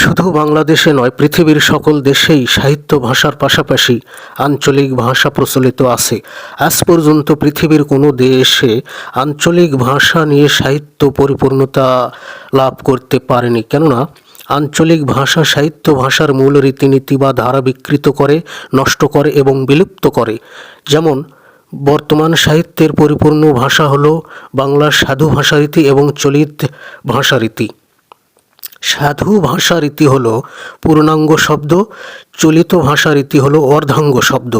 শুধু বাংলাদেশে নয়, পৃথিবীর সকল দেশেই সাহিত্য ভাষার পাশাপাশি আঞ্চলিক ভাষা প্রচলিত আছে। আজ পর্যন্ত পৃথিবীর কোনো দেশে আঞ্চলিক ভাষা নিয়ে সাহিত্য পরিপূর্ণতা লাভ করতে পারেনি। কেননা, আঞ্চলিক ভাষা সাহিত্য ভাষার মূল রীতিনীতি বা ধারা বিকৃত করে, নষ্ট করে এবং বিলুপ্ত করে। যেমন, বর্তমান সাহিত্যের পরিপূর্ণ ভাষা হলো বাংলার সাধু ভাষারীতি এবং চলিত ভাষারীতি। সাধু ভাষা রীতি হল পূর্ণাঙ্গ শব্দ, চলিত ভাষা রীতি হল অর্ধাঙ্গ শব্দ।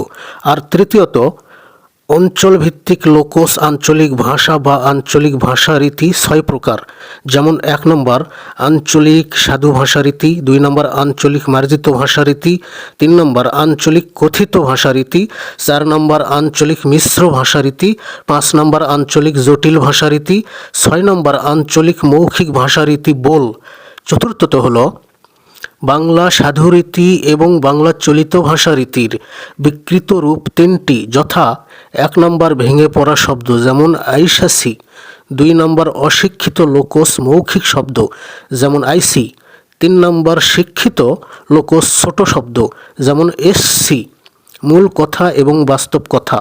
আর তৃতীয়ত, অঞ্চলভিত্তিক লোকস আঞ্চলিক ভাষা বা আঞ্চলিক ভাষা রীতি ছয় প্রকার। যেমন এক নম্বর, আঞ্চলিক সাধু ভাষা রীতি দুই নম্বর, আঞ্চলিক মার্জিত ভাষা রীতি তিন নম্বর, আঞ্চলিক কথিত ভাষা রীতি চার নম্বর, আঞ্চলিক মিশ্র ভাষা রীতি পাঁচ নম্বর, আঞ্চলিক জটিল ভাষা রীতি ছয় নম্বর, আঞ্চলিক মৌখিক ভাষা রীতি বোল। চতুর্থত হলো বাংলা সাধুরীতি এবং বাংলা চলিত ভাষা রীতির বিকৃত রূপ তিনটি, যথা এক নম্বর ভেঙে পড়া শব্দ যেমন আইসাসি, দুই নম্বর অশিক্ষিত লোকস মৌখিক শব্দ যেমন আইসি, তিন নম্বর শিক্ষিত লোকস ছোট শব্দ যেমন এসসি। মূল কথা এবং বাস্তব কথা।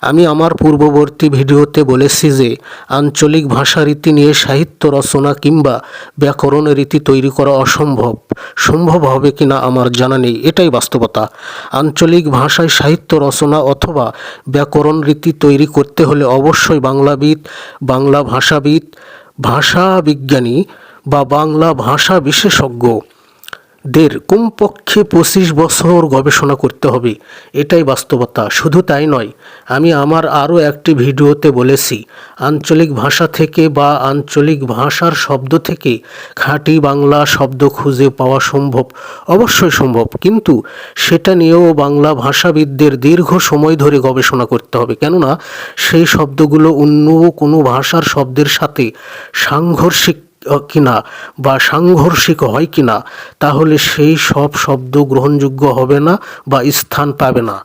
আমি আমার পূর্ববর্তী ভিডিওতে বলেছি যে, আঞ্চলিক ভাষা রীতি নিয়ে সাহিত্য রচনা কিংবা ব্যাকরণ রীতি তৈরি করা অসম্ভব। সম্ভব হবে কিনা আমার জানা নেই, এটাই বাস্তবতা। আঞ্চলিক ভাষায় সাহিত্য রচনা অথবা ব্যাকরণ রীতি তৈরি করতে হলে অবশ্যই বাংলাবিদ, বাংলা ভাষাবিদ ভাষা বিজ্ঞানী বা বাংলা ভাষা বিশেষজ্ঞ দের কমপক্ষে পঁচিশ বছর গবেষণা করতে হবে। এটাই বাস্তবতা। শুধু তাই নয়, আমি আমার আরও একটি ভিডিওতে বলেছি, আঞ্চলিক ভাষা থেকে বা আঞ্চলিক ভাষার শব্দ থেকে খাঁটি বাংলা শব্দ খুঁজে পাওয়া সম্ভব, অবশ্যই সম্ভব। কিন্তু সেটা নিয়েও বাংলা ভাষাবিদদের দীর্ঘ সময় ধরে গবেষণা করতে হবে। কেননা, সেই শব্দগুলো অন্য কোনো ভাষার শব্দের সাথে সাংঘর্ষিক কিনা বা সাংঘর্ষিক হয় কিনা, তাহলে সেই সব শব্দ গ্রহণযোগ্য হবে না বা স্থান পাবে না।